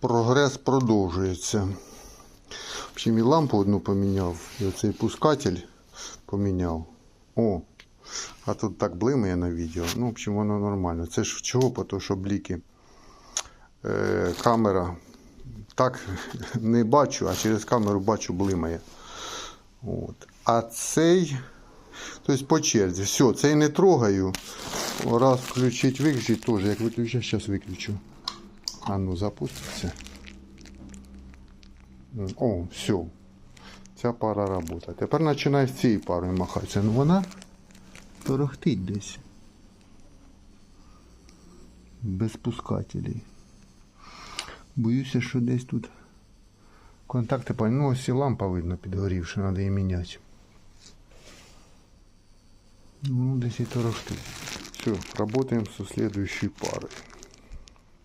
Прогрес продовжується. В общем, і лампу одну поміняв, і оцей пускатель поміняв. О, а тут так блимає на відео. Ну, в общем, воно нормально. Це ж чого? Тому що бліки. Е, камера. Так не бачу, а через камеру бачу блимає. От. А цей. Тобто по черзі. Все, цей не трогаю. Раз включить, виключить теж. Як виключу, зараз виключу. А ну запуститься. О, все. Ця пара робота. Тепер починає з цією парою махатися. Ну вона торохтить десь. Без пускателей. Боюся, що десь тут контакти. Ну, ось і лампа видно підгорівши, треба її міняти. Ну, десь і торохтить. Все, работаем со следующей парой.